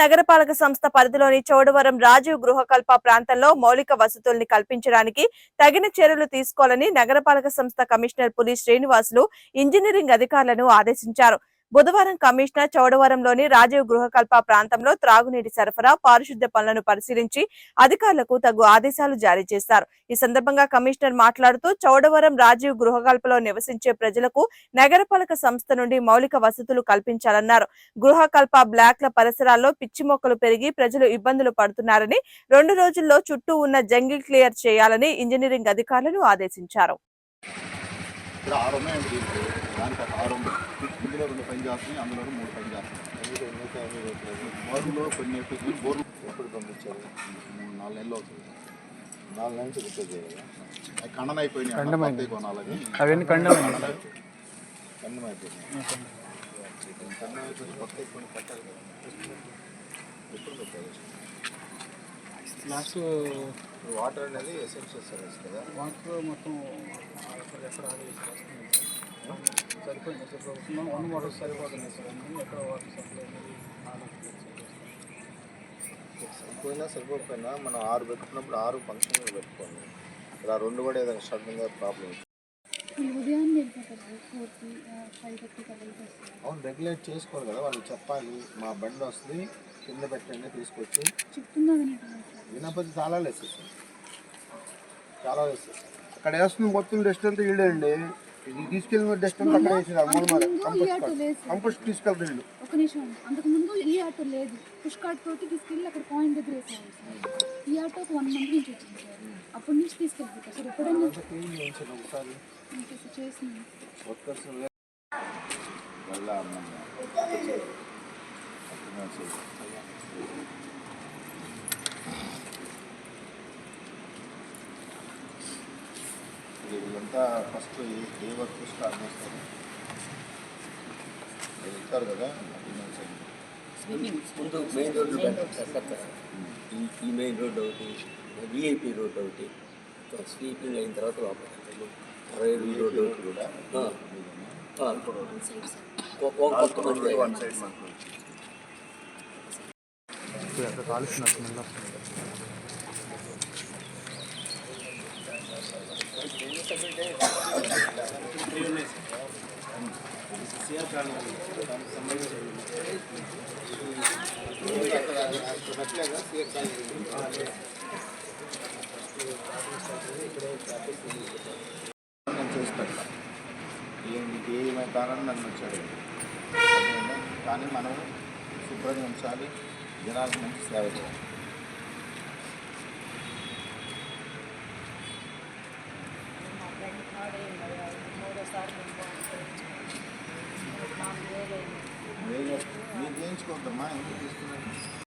నగరపాలక సంస్థ పరిధిలోని చోడవరం రాజీవ్ గృహకల్ప ప్రాంతంలో మౌలిక వసతుల్ని కల్పించడానికి తగిన చర్యలు తీసుకోవాలని నగరపాలక సంస్థ కమిషనర్ పులి శ్రీనివాసులు ఇంజనీరింగ్ అధికారులను ఆదేశించారు. బుధవారం కమిషనర్ చౌడవరంలోని రాజీవ్ గృహకల్ప ప్రాంతంలో త్రాగునీటి సరఫరా పారిశుద్ధ్య పనులను పరిశీలించి అధికారులకు తగు ఆదేశాలు జారీ చేశారు. ఈ సందర్భంగా కమిషనర్ మాట్లాడుతూ చౌడవరం రాజీవ్ గృహకల్పలో నివసించే ప్రజలకు నగరపాలక సంస్థ నుండి మౌలిక వసతులు కల్పించాలన్నారు. గృహకల్ప బ్లాక్ల పరిసరాల్లో పిచ్చి మొక్కలు పెరిగి ప్రజలు ఇబ్బందులు పడుతున్నారని రెండు రోజుల్లో చుట్టూ ఉన్న జంగిల్ క్లియర్ చేయాలని ఇంజనీరింగ్ అధికారులను ఆదేశించారు. ఇక్కడ ఆరు ఉన్నాయండి దీంట్లో దానికి. ఆరు ఉంది. ఇందులో రెండు పని చేస్తున్నాయి అందులో మూడు పని చేస్తున్నాయి బోర్లో కొన్ని ఎప్పుడు బోర్లు. ఎప్పుడు పంపించారు? మూడు నాలుగు నెలలు అవుతుంది. నాలుగు నెలల నుంచి రిపేర్ చేయాలి అవి ఖండన అయిపోయినాయి కొనాలని. అవన్నీ కండమే ఖండం అయిపోయినాయి ఖండం అయిపోయి కొత్త కొన్ని కట్టాలి కదా. ఎప్పుడు పెట్టాలి లాస్ట్ వాటర్ అనేది ఎసెన్షియల్ సర్వీస్ కదా? వాటర్ మొత్తం ఎక్కడ. సరిపోయింది? సార్ ప్రభుత్వం వన్ వాటర్ సరిపోతుంది సార్. ఎక్కడ వాటర్ సప్లై. సరిపోయినా సరిపోకపోయినా మనం ఆరు పెట్టుకున్నప్పుడు ఆరు ఫంక్షన్లు పెట్టుకోండి. ఇలా రెండు కూడా ఏదైనా ప్రాబ్లం వీళ్ళు థర్టీ కల్లా వస్తారు అవును రెగ్యులేట్ చేసుకోవాలి కదా. వాళ్ళకి చెప్పాలి మా బండి వస్తుంది కింద పెట్టండి తీసుకొచ్చి. చెప్తున్నా వినపతి చాలా వేసేస్తాం చాలా వేసేస్తాం అక్కడ వేస్తున్న మొత్తం డస్ట్ అంతా ఈడండి ఇది తీసుకెళ్ళిన డస్ట్ అంతా అక్కడ ఈ ఆటో లేదు. సార్ కంపోస్ట్ తీసుకెళ్తాడు ఒక నిమిషం అంతకుముందు ఈ ఆటో లేదు. పుష్ కార్ట్ తోటి తీసుకెళ్ళి అక్కడ పాయింట్ దగ్గర ఈ ఆటో ఒక వన్ మంత్ నుంచి వచ్చింది సార్. అప్పటి నుంచి తీసుకెళ్ళిపోతారు సార్. ఎప్పుడైనా ఒకసారి? వీళ్ళంతా ఫస్ట్ ఏ వర్క్ స్టార్ట్ చేస్తారు. వీళ్ళు ఇస్తారు కదా. ముందు మెయిన్ రోడ్డు ఈ ఈ మెయిన్ రోడ్డు ఒకటి విఐపి రోడ్డు ఒకటి. స్వీపింగ్ అయిన తర్వాత లోపల ఏడు రోడ్డు ఒకటి. కూడా ఆ, ఆ, ఒ- ఒ- అక్కడ కాలుస్తున్నారు స్మెల్ వస్తుంది. నేను చేసి పెడతా ఏం మీకు ఏమైనా కారణం నన్ను వచ్చాడు కానీ మనం శుభ్రంగా ఉంచాలి. జనాలకు మంచి సేవ చేయాలి. మీరు చేయించుకోవద్దమ్మా ఎందుకు తీసుకున్నాను